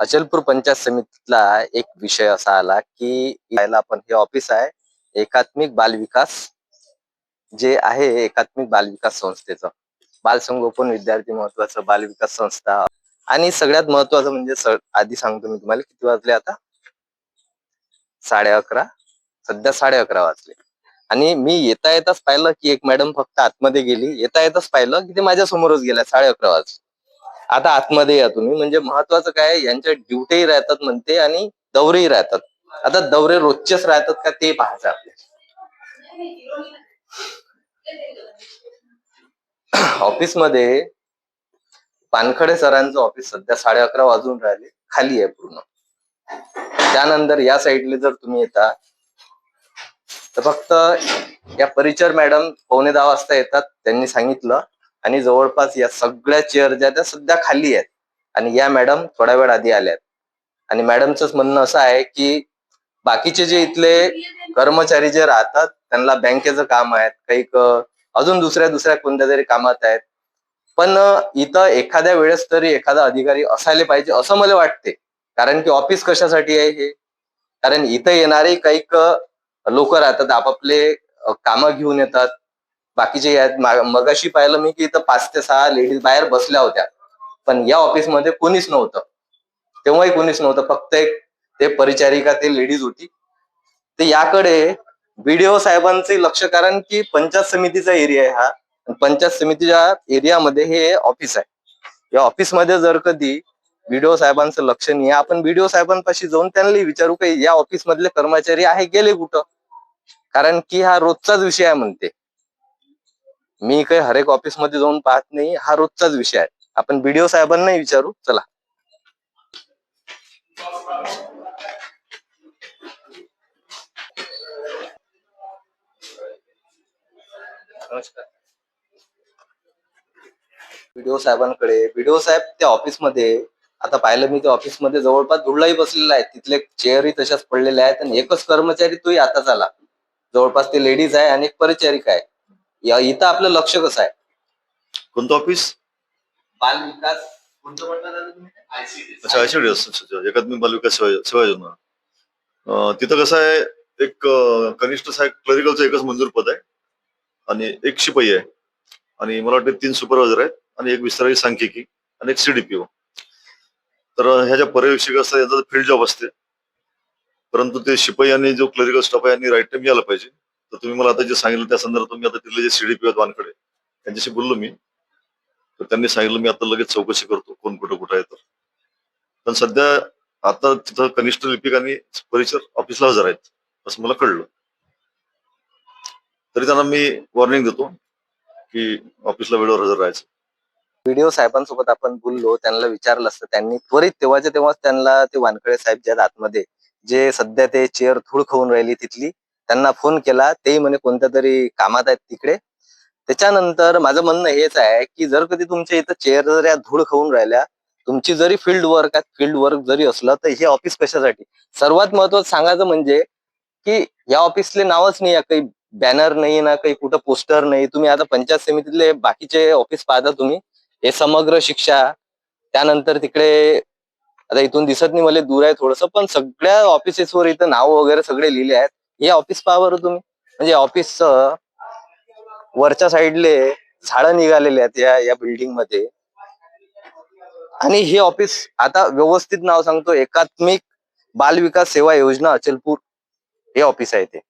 अचलपूर पंचायत समितीतला एक विषय असा आला की यायला आपण हे ऑफिस आहे एकात्मिक बालविकास जे आहे एकात्मिक बालविकास संस्थेचं. बाल संगोपन विद्यार्थी महत्वाचं बाल विकास संस्था. आणि सगळ्यात महत्वाचं म्हणजे आधी सांगतो मी तुम्हाला किती वाजले आता? साडे अकरा. सध्या साडे अकरा वाजले. आणि मी येता येताच पाहिलं की एक मॅडम फक्त आतमध्ये गेली. येता येताच पाहिलं की ते माझ्या समोरच गेल्या साडे अकरा वाजले. आता आतमध्ये या तुम्ही. म्हणजे महत्वाचं काय यांच्या ड्युटीही राहतात म्हणते आणि दौरेही राहतात. आता दौरे रोजचेच राहतात का ते पाहायचं आपल्याला. ऑफिसमध्ये पानखडे सरांचं ऑफिस सध्या साडे अकरा वाजून राहिले. खाली आहे पूर्ण. त्यानंतर या साईडले जर तुम्ही येता तर फक्त या परिचर मॅडम पावणे दहा वाजता येतात. त्यांनी सांगितलं आणि जवळपास या सगळ्या चेअर ज्या त्या सध्या खाली आहेत. आणि या मॅडम थोड्या वेळ आधी आल्यात आणि मॅडमच म्हणणं असं आहे की बाकीचे जे इथले कर्मचारी जे राहतात त्यांना बँकेचं काम आहेत. काही अजून दुसऱ्या दुसऱ्या कोणत्या तरी कामात आहेत. पण इथं एखाद्या वेळेस तरी एखादा अधिकारी असायला पाहिजे असं मला वाटते. कारण की ऑफिस कशासाठी आहे हे? कारण इथं येणारे काही लोक राहतात आपापले कामं घेऊन येतात. बाकीचे आहेत मगाशी पाहिलं मी की इथं पाच ते सहा लेडीज बाहेर बसल्या होत्या. पण या ऑफिसमध्ये कोणीच नव्हतं. तेव्हाही कोणीच नव्हतं. फक्त एक ते परिचारिका ते लेडीज होती. ते याकडे बीडीओ साहेबांचे लक्ष कारण की पंचायत समितीचा एरिया आहे हा. पंचायत समितीच्या एरियामध्ये हे ऑफिस आहे. या ऑफिसमध्ये जर कधी बीडीओ साहेबांचं लक्ष नाही आपण बीडीओ साहेबांपाशी जाऊन त्यांना विचारू की या ऑफिस मधले कर्मचारी आहे गेले कुठं? कारण की हा रोजचाच विषय आहे म्हणते. मी काही हरेक ऑफिसमध्ये जाऊन पाहत नाही हा रोजचाच विषय आहे. आपण बीडीओ साहेबांनाही विचारू चला. बीडीओ साहेबांकडे बीडीओ साहेब त्या ऑफिसमध्ये आता पाहिलं मी त्या ऑफिसमध्ये जवळपास धुळलाही बसलेला आहे. तिथले चेअरही तशाच पडलेल्या आहेत आणि एकच कर्मचारी तोही आता झाला जवळपास ते लेडीज आहे आणि एक परिचारिका आहे. या इथं आपलं लक्ष कसं आहे? कोणतं ऑफिस बाल विकास कोणतं दादा तुम्ही? अच्छा आयसीडी एकात्मिक बाल विकास सेवा सेवा योजना. अं, तिथं कसं आहे एक अं, कनिष्ठ सहाय्यक क्लरिकलचं एकच मंजूर पद आहे. आणि एक शिपाई आहे. आणि मला वाटतं तीन सुपरवायझर आहेत. आणि एक विस्तारित सांख्यिकी आणि एक सीडीपीओ तर ह्या ज्या पर्यवेक्षक असतात यांचा फील्ड जॉब असते. परंतु ते शिपाई आणि जो क्लरिकल स्टाफ आहे यांनी राईट टाइम यायला पाहिजे. तर तुम्ही मला आता जे सांगितलं त्या संदर्भात मी आता तिथले जे सीडीपी आहेत वानकडे त्यांच्याशी बोललो मी. तर त्यांनी सांगितलं मी आता लगेच चौकशी करतो कोण कुठं कुठं आहे तर. पण सध्या आता तिथं कनिष्ठ लिपिक आणि परिचर ऑफिसला हजर आहेत असं मला कळलं. तरी त्यांना मी वॉर्निंग देतो की ऑफिसला वेळेवर हजर राहायचं. व्हिडिओ साहेबांसोबत आपण बोललो त्यांना विचारलं असतं त्यांनी त्वरित तेव्हाच्या तेव्हाच त्यांना ते वानखळे साहेब ज्या आतमध्ये जे सध्या ते चेअर धूळ खाऊन राहिली तिथली त्यांना फोन केला तेही म्हणे कोणत्या तरी कामात आहेत तिकडे. त्याच्यानंतर माझं म्हणणं हेच आहे की जर कधी तुमच्या इथं चेअर जर या धूळ खाऊन राहिल्या तुमची जरी फील्ड वर्क आहे फील्ड वर्क जरी असलं तर हे ऑफिस कशासाठी? सर्वात महत्वाचं सांगायचं म्हणजे की या ऑफिसले नावच नाही आहे काही बॅनर नाही ना काही कुठं पोस्टर नाही. तुम्ही आता पंचायत समितीतले बाकीचे ऑफिस पाहता तुम्ही हे समग्र शिक्षा त्यानंतर तिकडे आता इथून दिसत नाही मला दूर आहे थोडस पण सगळ्या ऑफिसेसवर इथं नाव वगैरे सगळे लिहिले आहेत. हे ऑफिस पहा बरं तुम्ही. म्हणजे ऑफिस वरच्या साईडले झाडं निघालेले आहेत या या बिल्डिंगमध्ये. आणि हे ऑफिस आता व्यवस्थित नाव सांगतो एकात्मिक बाल विकास सेवा योजना अचलपूर हे ऑफिस आहे ते.